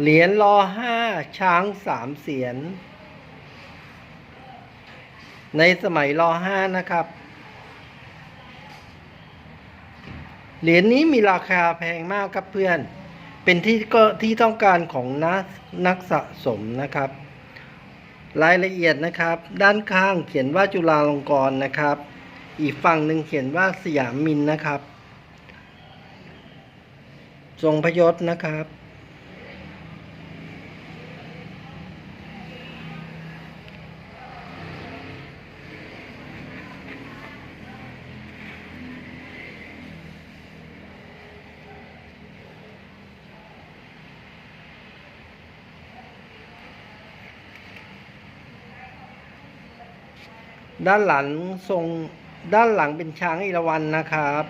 เหรียญรอห้าช้างสามเสียน ในสมัยรอห้านะครับ เหรียญนี้มีราคาแพงมากครับเพื่อน เป็นที่ก็ที่ต้องการของนักนักสะสมนะครับ รายละเอียดนะครับ ด้านข้างเขียนว่าจุฬาลงกรณ์นะครับ อีกฝั่งหนึ่งเขียนว่าสยามมินนะครับ ทรงพยศนะครับ ด้านหลังทรงด้านหลังเป็นช้างอิรวันนะครับ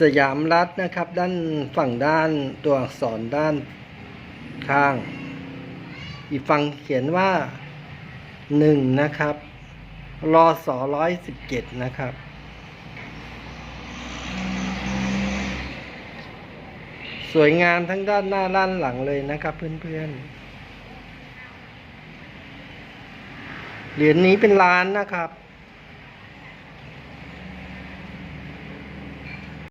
สยามรัฐนะครับ ด้านฝั่งด้านตัวอักษรด้านข้าง อีกฝั่งเขียนว่าหนึ่งนะครับรอสอร้อยสิบเจ็ดนะครับ สวยงามทั้งด้านหน้าด้านหลังเลยนะครับเพื่อนๆ เหรียญนี้เป็นล้านนะครับ